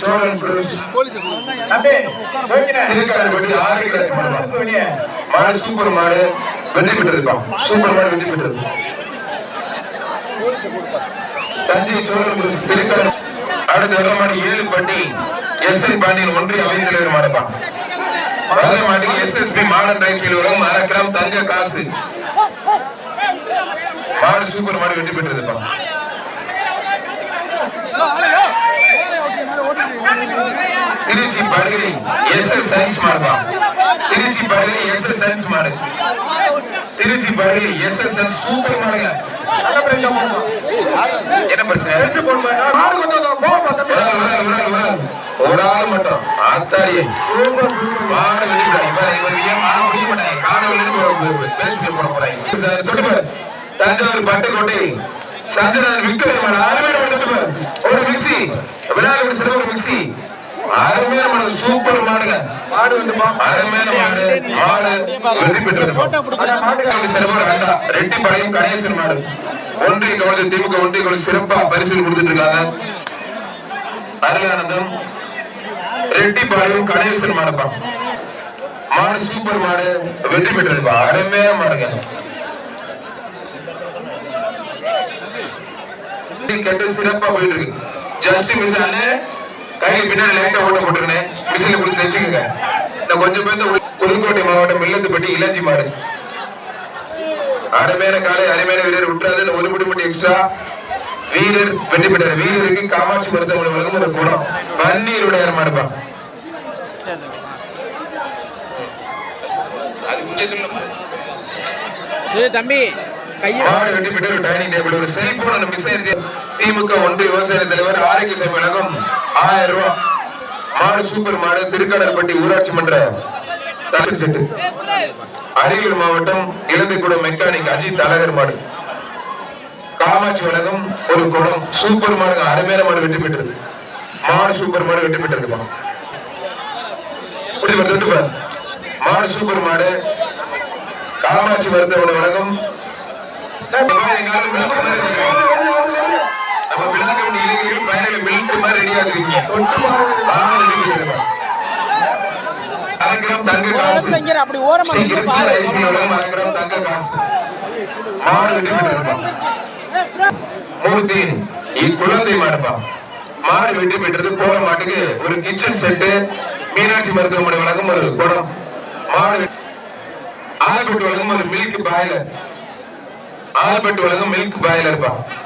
சோழன் திருக்காரப்பட்டி ஆறு கிடக்கு மாடு சூப்பர் மாடு வெற்றி பெற்றிருப்பான் சூப்பர் மாடு வெற்றி பெற்றது தஞ்சை சோழன் திருக்கார அடுத்த வருடமான ஏழு பட்டி எஸ் என் பாண்டியன் ஒன்றிய அவைத் தலைவர் மாடுப்பான் முதல் மாட்டுக்கு எஸ்எஸ்பி மாடர்ன் ரைஸ் வரும். அரை கிராம் தங்க காசு. மாடு சூப்பர் மாடு வெற்றி பெற்றிருப்பான் திருச்சி படுகை எஸ் எஸ் சயின்ஸ் மாடுப்பா திருச்சி படுகை எஸ் எஸ் சயின்ஸ் மாடு திருச்சி படுகை எஸ் எஸ் எஸ் சூப்பர் மாடுங்க என்ன பிரச்சனை? மட்டும் ஆத்தாரியை. போட பாரு. தஞ்சாவூர் பட்டுக்கோட்டை சந்திரன் தொட்டு பாரு. ஒரு மிக்ஸி. விநாயகர் சிறப்பு மிக்ஸி. அருமையான மாடு சூப்பர் மாடுங்க. அருமையான மாடு மாடு வெற்றி பெற்றது. சிறப்பு வேண்டா ரெட்டி படையும் கணேசன் மாடு. ஒன்றிய கவலை திமுக ஒன்றிய கவலை சிறப்பா பரிசு கொடுத்துட்டு இருக்காங்க. அருளானந்தம் ரெட்டிப்பாளையம் கணேசன் மாடுப்பா. மாடு சூப்பர் மாடு வெற்றி பெற்றதுப்பா. அருமையா மாடுங்க. கேட்டு சிறப்பா போயிட்டு இருக்கு. ஜஸ்ட் கையில பின்னாடி லைட்டா ஓட்ட போட்டுருக்கேன் மிஷின்ல கொடுத்து தைச்சுக்கோங்க இந்த கொஞ்சம் பேர் புதுக்கோட்டை மாவட்டம் மில்லத்துப்பட்டி இளஞ்சி மாடு. அருமையான காலை அருமையான வீரர் விட்டுறாது ஒரு முடி முடி எக்ஸ்ட்ரா வீரர் வெற்றி பெற்றார். வீரருக்கு காமாட்சி மருத்துவமனை வழங்கும் ஒரு குணம் பன்னீருடைய மாடுப்பா தம்பி கையை மாடு வெட்டி பெற்று ஒரு டைனிங் டேபிள் ஒரு செல்போன் மிஸ் ஆயிடுச்சு திமுக ஒன்றிய விவசாய தலைவர் ஆரோக்கிய சேவை ஆயிரம் ரூபாய் மாடு சூப்பர் மாடு திருக்கடற்பட்டி ஊராட்சி மன்ற அரியலூர் மாவட்டம் இலந்தைக்குடம் மெக்கானிக் அஜித் அழகர் மாடு. காமாட்சி விலகம் ஒரு குடம் சூப்பர் மாடு அருமையான மாடு வெட்டி பெற்றது மாடு சூப்பர் மாடு வெட்டி பெற்றிருக்குமா மாடு சூப்பர் மாடு காமாட்சி மருத்துவமனை வழங்கும். நம்ம விழாக்க வேண்டிய இளைஞர்கள் பயணிகள் மிலிட்டரி மாதிரி ரெடியா இருக்கீங்க. வாங்க ரெடி பண்ணிடுங்க. அரை கிராம் தங்க காசு. இங்க அப்படி ஓரமா ஸ்ரீ நின்னு கிருஷ்ண பாரு. ஐஸ்வர்யோட அரை கிராம் தங்க காசு. மாடு இக்குழந்தை மாடுப்பா. வெட்டி பெற்றது போற மாட்டுக்கு ஒரு கிச்சன் செட்டு மீனாட்சி மருத்துவமனை வழங்கும் ஒரு குடம். மாடு ஆல்பர்ட் வழங்கும் ஒரு மில்க் பாய்லர் ஆல்பர்ட் வழங்கும் மில்க் பாய்லர்ப்பா அருமையான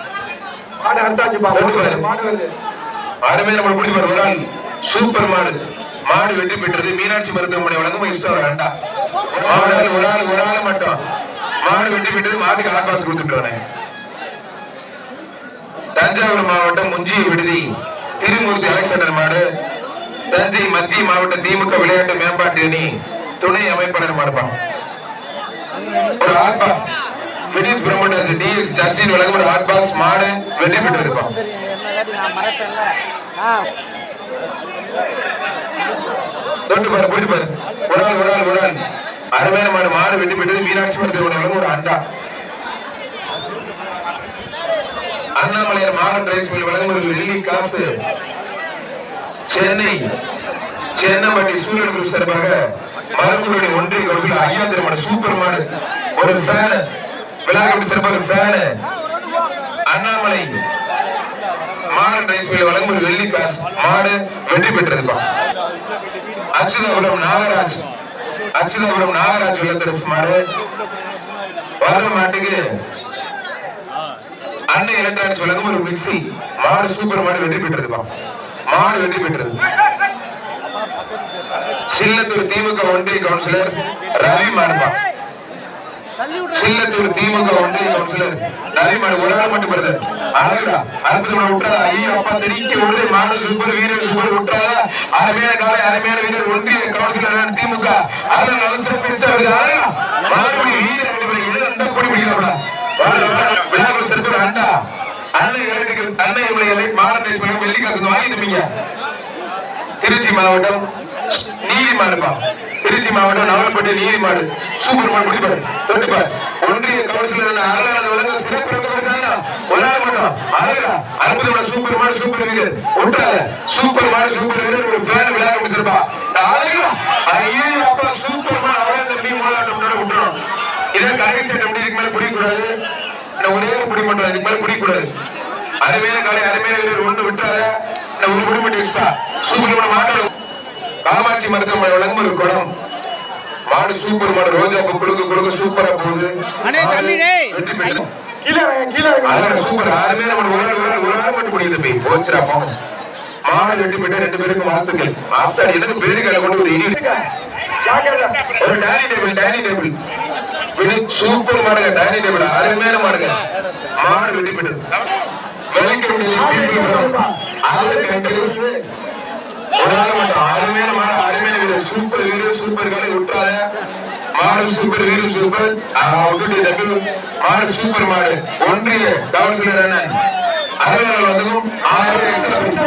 மாடு சூப்பர் பெற்றது மீனாட்சி மருத்துவமனை வழங்கும் இஷ்டம் ரெண்டா மாடு ஒரு ஆள் ஒரு ஆள் மட்டும். மாடு வெட்டி பெற்றது மாட்டுக்கு ஆட்பாஸ் கொடுத்துட்டு வரேன். தஞ்சாவூர் மாவட்டம் முஞ்சிய விடுதி திருமூர்த்தி அலெக்சாண்டர் மாடு தஞ்சை மத்திய மாவட்ட திமுக விளையாட்டு மேம்பாட்டு அணி துணை அமைப்பாளர் மாடுப்பான் ஒரு ஆட்பாஸ் பிரிட்டிஷ் பிரமோட்டர்ஸ் டி ஜஸ்டின் வழங்கும் ஒரு ஹாட் பாக்ஸ் மாடு வெற்றி பெற்று இருக்கும் தொட்டு பாரு புரிஞ்சு பாரு. ஒரு ஆள் ஒரு ஆள் ஒரு ஆள். அருமையான மாடு மாடு வெட்டி பெற்றது மீனாட்சி மருத்துவமனை ஒரு அண்டா. அண்ணாமலையார் மாவட்ட ரைஸ் மில் வழங்கும் ஒரு வெள்ளி காசு. சென்னை சென்னம்பட்டி சூரியன் குரூப் சார்பாக மரபுரணி ஒன்றிய கவுன்சில் ஐயா திருமண சூப்பர் மாடு. ஒரு சார் விழாக்கட்டி சிறப்பாக ஒரு அண்ணாமலை மாடு ரைஸ் வழங்கும் ஒரு வெள்ளி பேஸ் மாடு வெற்றி பெற்றிருப்பா அச்சுதாபுரம் நாகராஜ் அச்சுதாபுரம் நாகராஜ் வெள்ளத்தரசு மாடு. வர மாட்டுக்கு அன்னை எலக்ட்ரானிக்ஸ் வழங்கும் ஒரு மிக்சி மாடு சூப்பர் மாடு வெற்றி பெற்றிருப்பா மாடு வெற்றி பெற்றது. சில்லத்தூர் திமுக ஒன்றிய கவுன்சிலர் ரவி மாடுபான். சில்லத்தூர் திமுக ஒன்றிய கவுன்சிலர் ரவி ஒரு மட்டும் வருது அழகுடா. அடுத்தது கூட விட்டுறா ஐயோ அப்பா தெரிக்க விடுது மாடு சூப்பர் வீரர் சூப்பர் விட்டுறாதா அருமையான காலை அருமையான வீரர் ஒன்றிய கவுன்சிலர் திமுக. அதில் அவசர பேச வருது வீரர் சிறப்பு அண்டா. அன்னை எலக்ட்ரிக்கல் அன்னை எம்எல்ஏ வெள்ளிக்காசு வாங்கி திருச்சி மாவட்டம் நீதிமன்றம். திருச்சி மாவட்டம் நவலப்பட்டி நீதிமாடு சூப்பர் மாடு முடிப்பாரு தொட்டுப்பார். ஒன்றிய கவுன்சிலர் சிறப்பு மட்டும் அழகா அற்புதமான சூப்பர் மாடு சூப்பர் வீரர் சூப்பர் மாடு சூப்பர் வீரர் ஒரு ஃபேன் விளையாட முடிச்சிருப்பா அழகா. ஐயோ அப்பா சூப்பர் மாடு அவரே தம்பி மூலாட்டம் விட்டுறோம். இதே கடைசி இதுக்கு மேல பிடிக்கக்கூடாது. நான் ஒரே பிடி மட்டும் இதுக்கு மேல பிடிக்கக்கூடாது. அருமையான காலை அருமையான வீரர் ஒன்று விட்டாத நான் ஒரு எக்ஸ்ட்ரா சூப்பர் காமாட்சி மருத்துவமனை வழங்கும் ஒரு குடம். மாடு சூப்பர் மாடு ரோஜா பூ குடுக்க குடுக்க சூப்பரா போகுது. சூப்பர் நம்ம மட்டும் முடியுது போச்சுடா போங்க மாடு வெற்றி பெற்று ரெண்டு பேருக்கும் வாழ்த்துக்கள். மாத்தாடி எனக்கு பேரு கடை கொண்டு ஒரு dining table dining table super மாடுங்க டைனிங் டேபிள் அருமையான மாடுங்க. மாடு வெற்றி பெற்றது ஆறு கண்ட்ரிஸ் ஒரு ஆள் அருமையான மாடு அருமையான வீரர் சூப்பர் வீரர் சூப்பர் காலை விட்டுறாத மாடு சூப்பர் வீரர் சூப்பர் விட்டுட்டு தம்பி மாடு சூப்பர் மாடு ஒன்றிய கவுன்சிலர் அண்ணன் அருமையான வந்ததும் ஆறு எக்ஸ்ட்ரா பரிசு.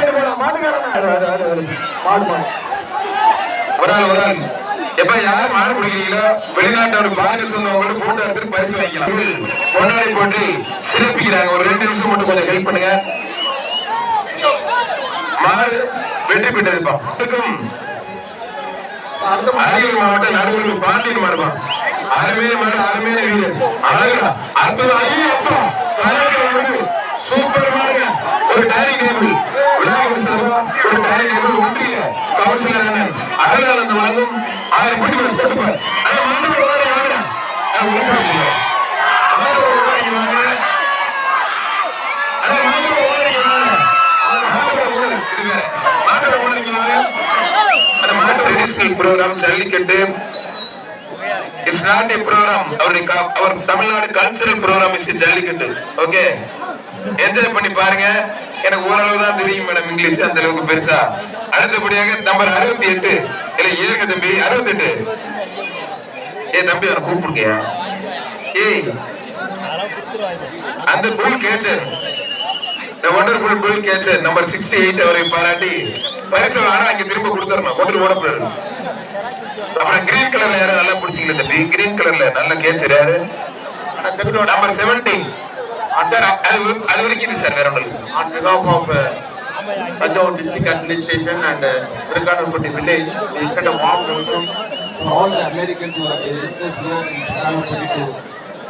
ஒரு ஆள் ஒரு ஆள் எப்ப யார் மாடு பிடிக்கிறீங்களோ வெளிநாட்டோட பாரு சொன்னவங்களோட போட்டோ எடுத்து பரிசு வாங்கிக்கலாம் கொண்டாடி போட்டு சிறப்பிக்கிறாங்க ஒரு ரெண்டு நிமிஷம் மட்டும் கொஞ்சம் ஹெல்ப் பண்ணுங்க மாடு வெற்றி பெற்றதுப்பா. அரியலூர் மாவட்டம் நடுவர்கள் பாண்டியன் மாடுப்பா. அருமையான மாடு அருமையான வீரர். அழகா அற்புதம் ஐயோ அப்பா. சூப்பர் மாடுங்க. ஒரு டைரி டேபிள். விநாயகர் சபா ஒரு டைனிங் டேபிள். ஒன்றிய கவுன்சிலர் அண்ணன் அகலானந்த வழங்கும். ஆயிரம் கோடி கொடுப்பார். Programme jallikattu it's not a programme அவருடைய அவர் Tamil Nadu cultural programme is jallikattu okay enjoy பண்ணி பாருங்க. எனக்கு ஓரளவு தான் தெரியும் மேடம் இங்கிலீஷ் அந்த அளவுக்கு பெருசா. அடுத்தபடியாக நம்பர் அறுபத்தி எட்டு. இல்ல ஏக தம்பி அறுபத்தி எட்டு ஏ தம்பி அவனை கூப்பிடுக்கியா ஏய். அந்த bull catcher the wonderful bull catcher number 68 அவரை பாராட்டி. பரிசு ஆனா அங்க திரும்ப கொடுத்துறணும் ஒன்று ஓடக்கூடாது அப்புறம் கிரீன் கலர்ல யாரும் நல்லா பிடிச்சிக்கல தம்பி கிரீன் கலர்ல நல்ல கேச்சர் யாரு நம்பர் 17 சார் அது அது வரைக்கும் இது சார் வேற ஒன்றும் sir uh, and uh, Virkanapati village, we extend a warm welcome to all the Americans who have been with us here in Virkanapati to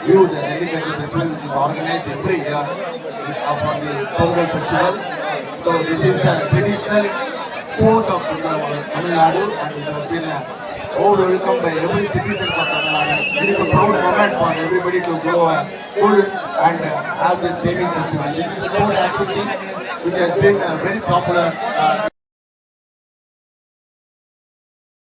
view the Jallikattu festival which is organized every year upon the Pongal festival. So this is a traditional sport of Tamil Nadu and it has been uh, welcomed by every citizens of Tamil Nadu. It is a proud moment for everybody to grow a full and uh, have this taming festival. This is a sport activity which has been uh, very popular uh,